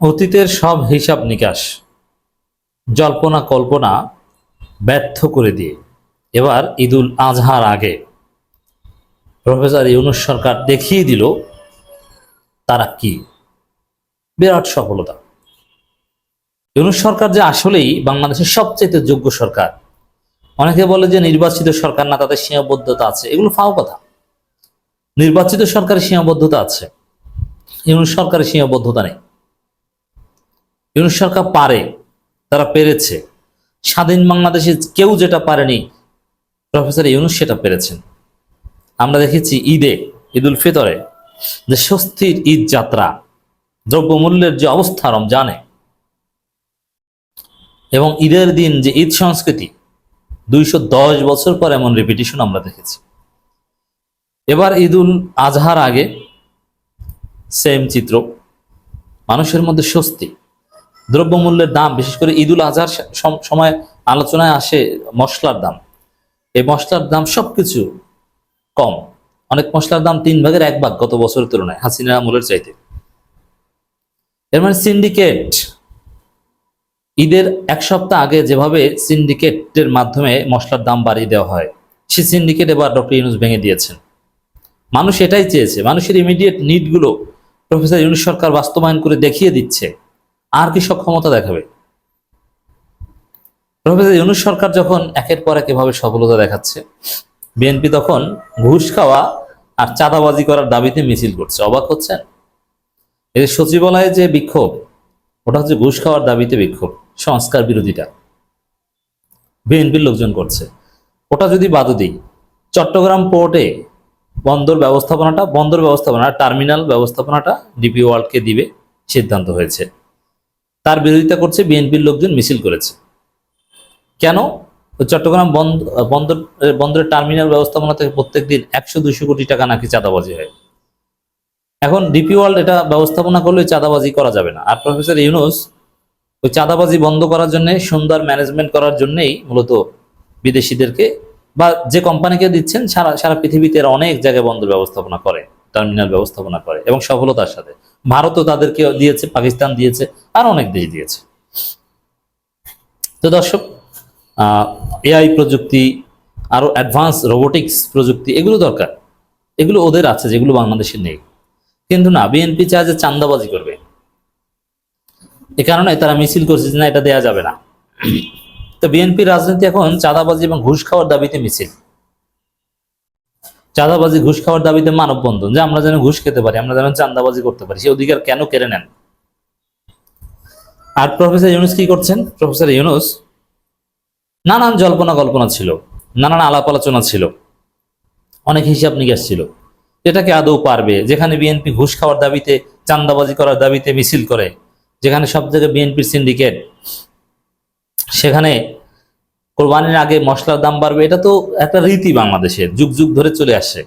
অতীতের সব হিসাব নিকাশ, জল্পনা কল্পনা ব্যর্থ করে দিয়ে। এবার ঈদুল আজহার আগে প্রফেসর ইউনুস সরকার দেখিয়ে দিল, তারা কি? বিরাট সফলতা। ইউনুস সরকার যে আসলেই বাংলাদেশের সবচেয়ে যোগ্য সরকার। অনেকে বলে যে নির্বাচিত সরকার না তাদের সীমাবদ্ধতা আছে। এগুলো ফাও কথা। নির্বাচিত সরকারের সীমাবদ্ধতা আছে। ইউনুস সরকারের সীমাবদ্ধতা নেই। ইউনুস সরকার পারে, তারা পেরেছে। স্বাধীন বাংলাদেশে কেউ যেটা পারেনি, প্রফেসর ইউনুস সেটা পেরেছেন। আমরা দেখেছি ঈদে, ঈদুল ফিতরে, যে স্বস্তির ঈদ যাত্রা, দ্রব্যমূল্যের যে অবস্থা রমজানে, এবং ঈদের দিন যে ঈদ সংস্কৃতি, দুইশো দশ বছর পর এমন রিপিটিশন আমরা দেখেছি। এবার ঈদুল আজহার আগে সেম চিত্র, মানুষের মধ্যে স্বস্তি। দ্রব্যমূল্যের দাম, বিশেষ করে ঈদুল আজহার সম- সময় আলোচনায় আসে মশলার দাম। এই মশলার দাম সবকিছু কম। অনেক মশলার দাম তিন ভাগের এক ভাগ গত বছরের তুলনায়, হাসিনা আমলের চাইতে। এর মানে সিন্ডিকেট। ঈদের এক সপ্তাহ আগে যেভাবে সিন্ডিকেটের মাধ্যমে মশলার দাম বাড়িয়ে দেওয়া হয় সে সিন্ডিকেট এবার ডক্টর ইউনুস ভেঙে দিয়েছেন। মানুষ এটাই চেয়েছে, মানুষের ইমিডিয়েট নিডগুলো প্রফেসর ইউনুস সরকার বাস্তবায়ন করে দেখিয়ে দিচ্ছে। আর কি সক্ষমতা দেখাবে? প্রফেসর ইউনুস সরকার যখন একের পর এক এভাবে সফলতা দেখাচ্ছে, বিএনপি তখন ঘুষ খাওয়া আর চাঁদাবাজি করার দাবিতে মিছিল করছে। অবাক হচ্ছেন? এদের সচিবালয়ে যে বিক্ষোভ, ওটা হচ্ছে ঘুষ খাওয়ার দাবিতে বিক্ষোভ, সংস্কার বিরোধীটা। বিএনপির লোকজন করছে। ওটা যদি বাদও দিই, চট্টগ্রাম পোর্টে বন্দর ব্যবস্থাপনাটা, বন্দর ব্যবস্থাপনা, টার্মিনাল ব্যবস্থাপনাটা ডিপি ওয়ার্ল্ডকে দিবে, সিদ্ধান্ত হয়েছে। তার বিরোধিতা করছে বিএনপির লোকজন মিছিল করেছে। কেন? চট্টগ্রাম বন্দর বন্দর বন্দরের টার্মিনাল ব্যবস্থাপনা থেকে প্রত্যেক দিন একশো দুইশো কোটি টাকা নাকি চাঁদাবাজি হয়। এখন ডিপি ওয়ার্ল্ড এটা ব্যবস্থাপনা করলে চাঁদাবাজি করা যাবে না। আর প্রফেসর ইউনুস ওই চাঁদাবাজি বন্ধ করার জন্য, সুন্দর ম্যানেজমেন্ট করার জন্যই মূলত বিদেশিদেরকে বা যে কোম্পানিকে দিচ্ছেন, সারা সারা পৃথিবীতে অনেক জায়গায় বন্দর ব্যবস্থাপনা করে, টার্মিনাল ব্যবস্থাপনা করে এবং সফলতার সাথে। ভারতও তাদেরকে দিয়েছে, পাকিস্তান দিয়েছে, আর অনেক দেশ দিয়েছে। তো দর্শক এআই প্রযুক্তি, আরও অ্যাডভান্স রোবোটিক্স প্রযুক্তি, এগুলো দরকার। এগুলো ওদের আছে, যেগুলো বাংলাদেশে নেই। কিন্তু না বিএনপি চায় যে চান্দাবাজি করবে। এ কারণে তারা মিছিল করছে যে না, এটা দেয়া যাবে না। তো বিএনপি রাজনীতি এখন চাঁদাবাজি এবং ঘুষ খাওয়ার দাবিতে মিছিল। চাঁদাবাজি, ঘুষ খাওয়ার দাবিতে মানববন্ধন, যে আমরা যেন ঘুষ খেতে পারি, আমরা যেন চাঁদাবাজি করতে পারি সেই অধিকার কেন কেড়ে নেন? আর প্রফেসর ইউনুস কি করছেন? প্রফেসর ইউনুস, নানান জল্পনা কল্পনা ছিল, নানান আলাপ আলোচনা ছিল, অনেক হিসাব নিকাশ ছিল। এটাকে আদৌ পারবে? যেখানে বিএনপি ঘুষ খাওয়ার দাবিতে চান্দাবাজি করার দাবিতে মিছিল করে, যেখানে সব জায়গায় বিএনপির সিন্ডিকেট, সেখানে কোরবানির আগে মশলার দাম বাড়বে, এটা তো একটা রীতি বাংলাদেশের, যুগ যুগ ধরে চলে আসছে।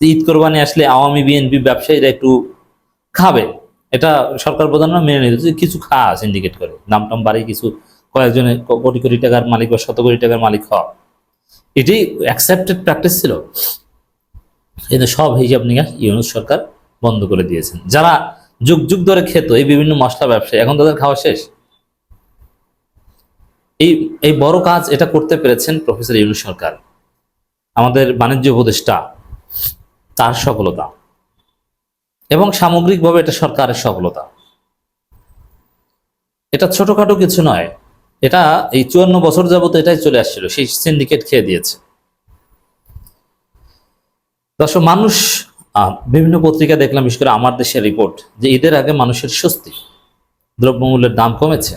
যে ঈদ কোরবানি আসলে আওয়ামী বিএনপি ব্যবসায়ীরা একটু খাবে, এটা সরকার প্রধানরা মেনে নিতে কিছু খা সিন্ডিকেট করে। দাম টাম বাড়ি কিছু কয়েকজনে ক- কোটি কোটি টাকার মালিক বা শত কোটি টাকার মালিক হওয়া এটি অ্যাকসেপ্টেড প্র্যাকটিস ছিল। কিন্তু সব হিসাব নিকাশ ইউনুস সরকার বন্ধ করে দিয়েছেন। যারা যুগ যুগ ধরে খেত, এই বিভিন্ন মশলা ব্যবসায়ী, এখন তাদের খাওয়া শেষ। এই এই বড় কাজ এটা করতে পেরেছেন প্রফেসর ইউনুস সরকার। আমাদের বাণিজ্য উপদেষ্টা, তার সফলতা এবং সামগ্রিকভাবে এটা সরকারের সফলতা। এটা ছোটখাটো কিছু নয়, এটা এই চুয়ান্ন বছর যাবত এটাই চলে আসছিল, সেই সিন্ডিকেট খেয়ে দিয়েছে। দর্শক, মানুষ বিভিন্ন পত্রিকা দেখলাম, বিশেষ করে আমার দেশের রিপোর্ট যে ঈদের আগে মানুষের স্বস্তি, দ্রব্যমূল্যের দাম কমেছে।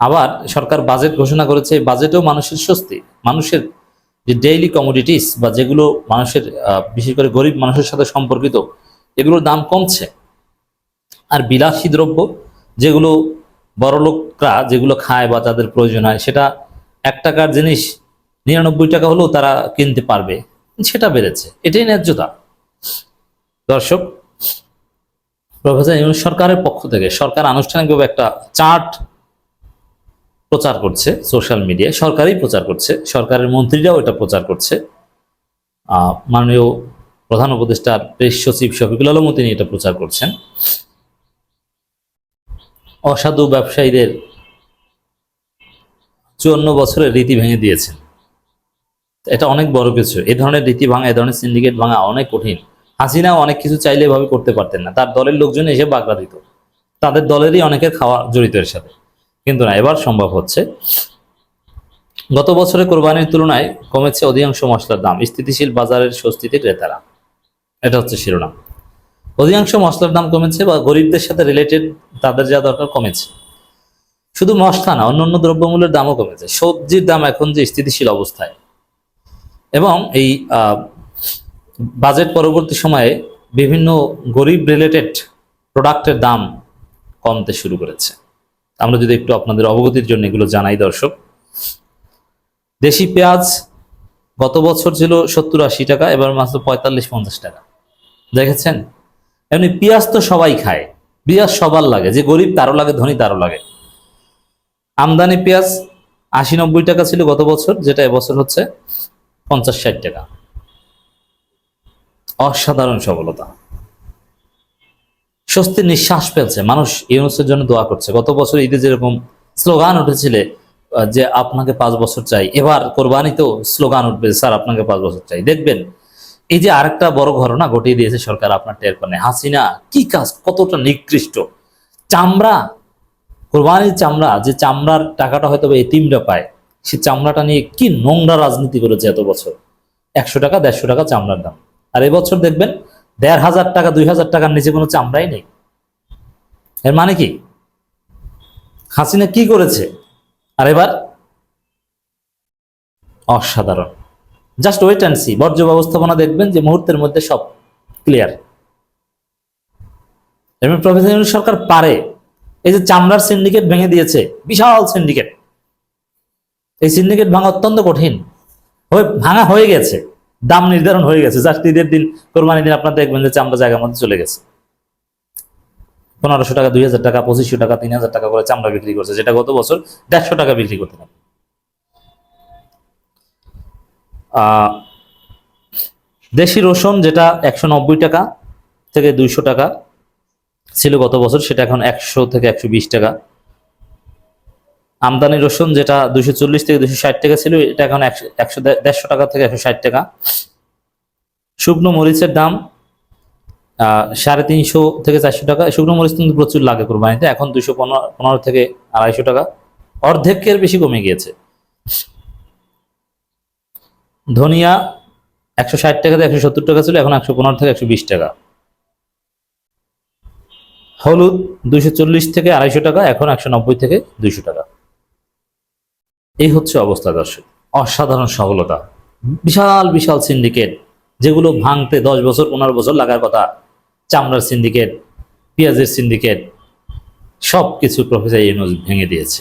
আবার সরকার বাজেট ঘোষণা করেছে বাজেটেও মানুষের স্বস্তি। মানুষের যে ডেইলি কমোডিটিস বা যেগুলো মানুষের বিশেষ করে গরিব মানুষের সাথে সম্পর্কিত, এগুলোর দাম কমছে। আর বিলাসী দ্রব্য, যেগুলো বড়লোকরা যেগুলো খায় বা তাদের প্রয়োজন হয়, সেটা এক টাকার জিনিস নিরানব্বই টাকা হলেও তারা কিনতে পারবে। সেটা বেড়েছে। এটাই ন্যায্যতা। দর্শক, প্রফেসর সরকারের পক্ষ থেকে সরকার আনুষ্ঠানিকভাবে একটা চার্ট প্রচার করছে সোশ্যাল মিডিয়ায় সরকারই প্রচার করছে, সরকারের মন্ত্রীরাও এটা প্রচার করছে। মাননীয় প্রধান উপদেষ্টার প্রেস সচিব শফিকুল আলমও তিনি এটা প্রচার করছেন। অসাধু ব্যবসায়ীদের চুয়ান্ন বছরের রীতি ভেঙে দিয়েছেন। এটা অনেক বড় কিছু। এ ধরনের রীতি ভাঙা, এ ধরনের সিন্ডিকেট ভাঙা অনেক কঠিন। হাসিনাও অনেক কিছু চাইলে এভাবে করতে পারতেন না। তার দলের লোকজন এসে বাগড়া দিত। তাদের দলেরই অনেকের খাওয়া জড়িত এর সাথে। কিন্তু না, এবার সম্ভব হচ্ছে। গত বছরে কোরবানির তুলনায় কমেছে অধিকাংশ মশলার দাম, স্থিতিশীল বাজারের স্বস্তিতে ক্রেতারা। এটা হচ্ছে শিরোনাম। অধিকাংশ মশলার দাম কমেছে বা গরিবদের সাথে রিলেটেড তাদের যা দরকার কমেছে। শুধু মশলা না, অন্যান্য দ্রব্যমূল্যের দামও কমেছে। সবজির দাম এখন যে স্থিতিশীল অবস্থায়। এবং এই বাজেট পরবর্তী সময়ে বিভিন্ন গরিব রিলেটেড প্রোডাক্টের দাম কমতে শুরু করেছে। আমরা যদি একটু আপনাদের অবগতির জন্য এগুলো জানাই, দর্শক। দেশি পেঁয়াজ গত বছর ছিল সত্তর আশি টাকা, এবার মাত্র পঁয়তাল্লিশ, পঞ্চাশ টাকা। দেখেছেন? এমনি পেঁয়াজ তো সবাই খায়। পেঁয়াজ সবার লাগে, যে গরিব তারও লাগে, ধনী তারও লাগে। আমদানি পেঁয়াজ আশি নব্বই টাকা ছিল গত বছর, যেটা এবছর হচ্ছে পঞ্চাশ ষাট টাকা। অসাধারণ সফলতা। স্বস্তির নিঃশ্বাস ফেলছে। মানুষ ইউনুসের জন্য দোয়া করছে। গত বছর ঈদে যেরকম স্লোগান উঠেছিলে যে আপনাকে পাঁচ বছর চাই, এবার কোরবানিতেও স্লোগান উঠবে, স্যার, আপনাকে পাঁচ বছর চাই। দেখবেন, এই যে আরেকটা বড় ঘটনা ঘটিয়ে দিয়েছে সরকার আপনার টের পানে হাসিনা কি কাজ, কতটা নিকৃষ্ট। চামড়া, কোরবানির চামড়া, যে চামড়ার টাকাটা হয়তো এতিমরা পায়, সে চামড়াটা নিয়ে কি নোংরা রাজনীতি করেছে এত বছর? একশো টাকা, দেড়শো টাকা চামড়ার দাম। আর এবছর দেখবেন দেড় হাজার টাকা, দুই হাজার টাকার নিচে কোনো চামড়াই নেই। এর মানে কি? হাসিনা কি করেছে? আর এবার অসাধারণ। জাস্ট ওয়েট অ্যান্ড সি বর্জ্য ব্যবস্থাপনা দেখবেন যে মুহূর্তের মধ্যে সব ক্লিয়ার এবং প্রফেসর সরকার পারে। এই যে চামড়ার সিন্ডিকেট ভেঙে দিয়েছে, বিশাল সিন্ডিকেট এই সিন্ডিকেট ভাঙা অত্যন্ত কঠিন। ভাঙা হয়ে গেছে। দাম নির্ধারণ হয়ে গেছে। জাস্ট ঈদের দিন কোরবানি দিন আপনার দেখবেন যে চামড়া জায়গার মধ্যে চলে গেছে। পনেরোশো টাকা, দুই হাজার টাকা, পঁচিশশো টাকা, তিন হাজার টাকা করে চামড়া বিক্রি করছে, যেটা গত বছর দেড়শো টাকা বিক্রি করতে পারে। দেশি রসুন যেটা একশো নব্বই টাকা থেকে দুইশো টাকা ছিল গত বছর, সেটা এখন একশো থেকে একশো বিশ টাকা। আমদানি রসুন যেটা দুশো চল্লিশ থেকে দুশো ষাট টাকা ছিল, এটা এখন একশো দেড়শো টাকা থেকে একশো ষাট টাকা। শুকনো মরিচের দাম সাড়ে তিনশো থেকে চারশো টাকা। শুকনো মরিচ কিন্তু প্রচুর লাগে কোরবানিতে, এখন দুশো পনেরো থেকে আড়াইশো টাকা। অর্ধেকের বেশি কমে গিয়েছে। ধনিয়া একশো ষাট টাকা থেকে একশো সত্তর টাকা ছিল, এখন একশো পনেরো থেকে একশো বিশ টাকা। হলুদ দুইশো চল্লিশ থেকে আড়াইশো টাকা, এখন একশো নব্বই থেকে দুইশো টাকা। এই হচ্ছে অবস্থা দর্শক। অসাধারণ সফলতা। বিশাল বিশাল সিন্ডিকেট যেগুলো ভাঙতে দশ বছর, পনেরো বছর লাগার কথা। চামড়ার সিন্ডিকেট পেঁয়াজের সিন্ডিকেট সব কিছু প্রফেসর ইউনুস ভেঙে দিয়েছে।